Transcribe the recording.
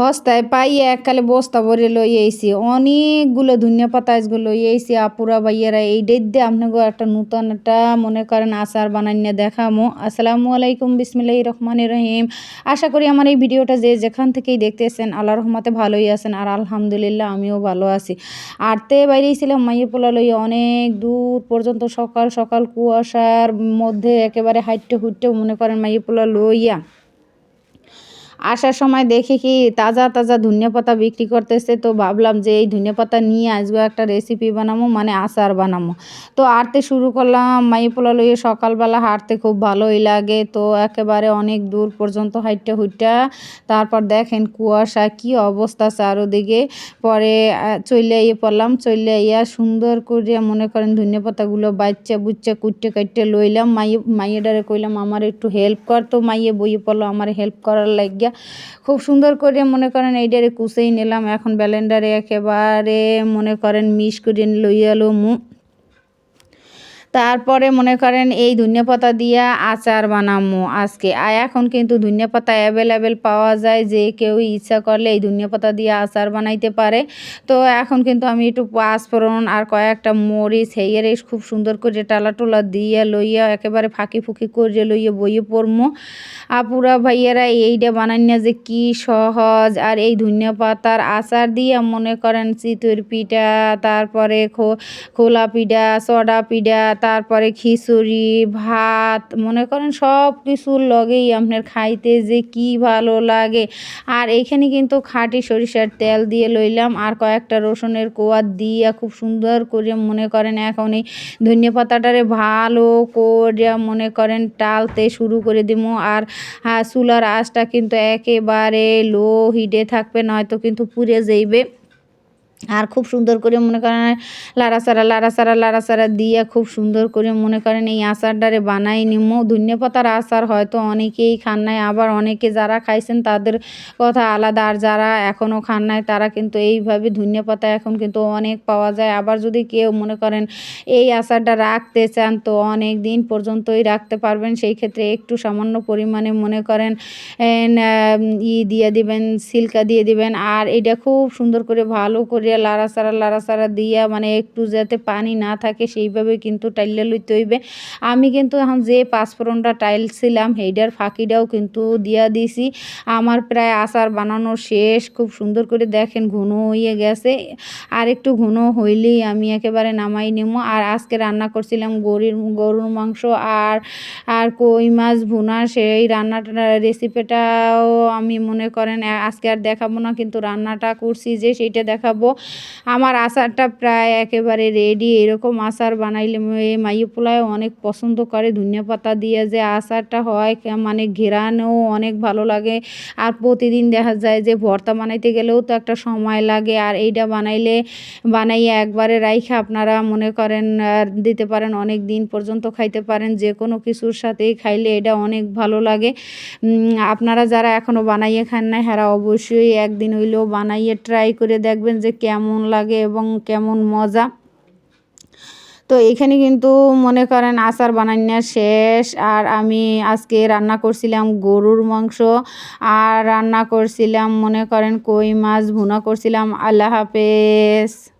হস্তায় পাইয়ে এককালে বস্তা ভরে লই আইছি। অনেকগুলো ধনিয়া পাতা আজকে লই আইছি। আপুরা, ভাইয়েরা, এই ডেট দিয়ে আপনাকে একটা নূতন একটা মনে করেন আচার বানাইনে দেখামো। আসসালামু আলাইকুম বিসমিল্লাহ রহমান রহিম। আশা করি আমার এই ভিডিওটা যে যেখান থেকেই দেখতেছেন আল্লাহ রহমতে ভালোই আছেন আর আলহামদুলিল্লাহ আমিও ভালো আছি। আর তে বাইরেছিলাম মাইয়ে পোলা লইয়া অনেক দূর পর্যন্ত সকাল সকাল কুয়াশার মধ্যে একেবারে হাইটে হুইটে মনে করেন মাইয়ে পোলা লইয়া। আসার সময় দেখি কি তাজা তাজা ধনিয়া পাতা বিক্রি করতেছে, তো ভাবলাম যে এই ধনিয়া পাতা নিয়ে আসব একটা রেসিপি বানাবো মানে আচার বানাবো তো আরতে শুরু করলাম, মাই পোলা লইয়ে সকালবেলা হাঁটতে খুব ভালোই লাগে, তো একেবারে অনেক দূর পর্যন্ত হাইটটা হুইটটা তারপর দেখেন কুয়াশা, কি অবস্থা চারোদিকে। পরে চলে ইয়ে পড়লাম চলে ইয়া সুন্দর করে মনে করেন ধনিয়া পাতাগুলো বাচ্চা বুচ্চা কুটে কাটতে লইলাম মাইয়ে মাইয়েডারে কইলাম, আমার একটু হেল্প কর। তো মাইয়ে বইয়ে পড়ল, আমার হেল্প করার লাগিয়া খুব সুন্দর করে মনে করেন এইটারে কুচেই নিলাম। এখন ব্যালেন্ডারে একেবারে মনে করেন মিশ করে লইয়ালো মু তারপরে মনে করেন এই ধনিয়া পাতা দিয়া আচার বানামো আজকে। আর এখন কিন্তু ধনিয়া পাতা অ্যাভেলেবেল পাওয়া যায়, যে কেউ ইচ্ছা করলে এই ধনিয়া পাতা দিয়ে আচার বানাইতে পারে। তো এখন কিন্তু আমি একটু পাঁচফোড়ন আর কয়েকটা মরিচ হেয়ের খুব সুন্দর করে টালা টোলা দিয়ে লইয়া একেবারে ফাঁকি ফুঁকি করে লইয়া বইয়ে পড়মো। আপুরা ভাইয়েরা এইটা বানাইনা যে কি সহজ। আর এই ধনিয়া পাতার আচার দিয়ে মনে করেন চিতর পিঠা, তারপরে খোলা পিঠা, সডা পিঠা তারপরে খিচুড়ি, ভাত, মনে করেন সব কিছুর লগেই আপনার খাইতে যে কি ভালো লাগে। আর এইখানে কিন্তু খাঁটি সরিষার তেল দিয়ে লইলাম আর কয়েকটা রসুনের কোয়া দিয়ে খুব সুন্দর করে মনে করেন এখন এই ধনিয়া পাতাটারে ভালো করে মনে করেন টালতে শুরু করে দিব আর চুলার আঁচটা কিন্তু একেবারে লো হিটে থাকবে, নয়তো কিন্তু পুড়ে যাইবে। আর খুব সুন্দর করে মনে করেন লাড়াচাড়া লাড়াচাড়া লাড়াচাড়া দিয়ে খুব সুন্দর করে মনে করেন এই আচারটারে বানাই নিমো। ধনিয়া পাতার আচার হয়তো অনেকেই খান নাই, আবার অনেকে যারা খাইছেন তাদের কথা আলাদা। আর যারা এখনও খান নাই, তারা কিন্তু এইভাবে ধনিয়া পাতা এখন কিন্তু অনেক পাওয়া যায়। আবার যদি কেউ মনে করেন এই আচারটা রাখতে চান, তো অনেক দিন পর্যন্তই রাখতে পারবেন। সেই ক্ষেত্রে একটু সামান্য পরিমাণে মনে করেন ই দিয়ে দিবেন, সিল্কা দিয়ে দিবেন। আর এটা খুব সুন্দর করে ভালো করে দিয়া লাড়াচাড়া লাড়াচাড়া দিয়া মানে একটু যাতে পানি না থাকে সেইভাবে কিন্তু টাইলে লইতে হইবে। আমি কিন্তু এখন যে পাঁচফোড়নটা টাইলছিলাম, সেইটার ফাঁকিটাও কিন্তু দিয়া দিছি। আমার প্রায় আচার বানানো শেষ, খুব সুন্দর করে দেখেন ঘন হয়ে গেছে। আর একটু ঘন হইলেই আমি একেবারে নামাই নেব আর আজকে রান্না করছিলাম গরুর গরুর মাংস আর আর কই মাছ ভুনা, সেই রান্নাটা রেসিপিটাও আমি মনে করেন আজকে আর দেখাবো না, কিন্তু রান্নাটা করছি যে সেইটা দেখাবো। আমার আচারটা প্রায় একেবারে রেডি এরকম আচার বানাইলে মাইয়ে পোলায় অনেক পছন্দ করে, ধনিয়া পাতা দিয়ে যে আচারটা হয় মানে ঘেরানেও অনেক ভালো লাগে। আর প্রতিদিন দেখা যায় যে ভর্তা বানাইতে গেলেও তো একটা সময় লাগে। আর এইটা বানাইলে, বানাইয়ে একবারে রাইখে আপনারা মনে করেন, আর দিতে পারেন, অনেক দিন পর্যন্ত খাইতে পারেন যে কোনো কিছুর সাথেই খাইলে এটা অনেক ভালো লাগে। আপনারা যারা এখনও বানাইয়ে খান না হ্যাঁ অবশ্যই একদিন হইলেও বানাইয়ে ট্রাই করে দেখবেন যে কেমন লাগে এবং কেমন মজা। তো এখানে কিন্তু মনে করেন আচার বানানো শেষ। আর আমি আজকে রান্না করছিলাম গরুর মাংস। আর রান্না করছিলাম মনে করেন কই মাছ, ভুনা করছিলাম। আল্লাহ হাফেজ।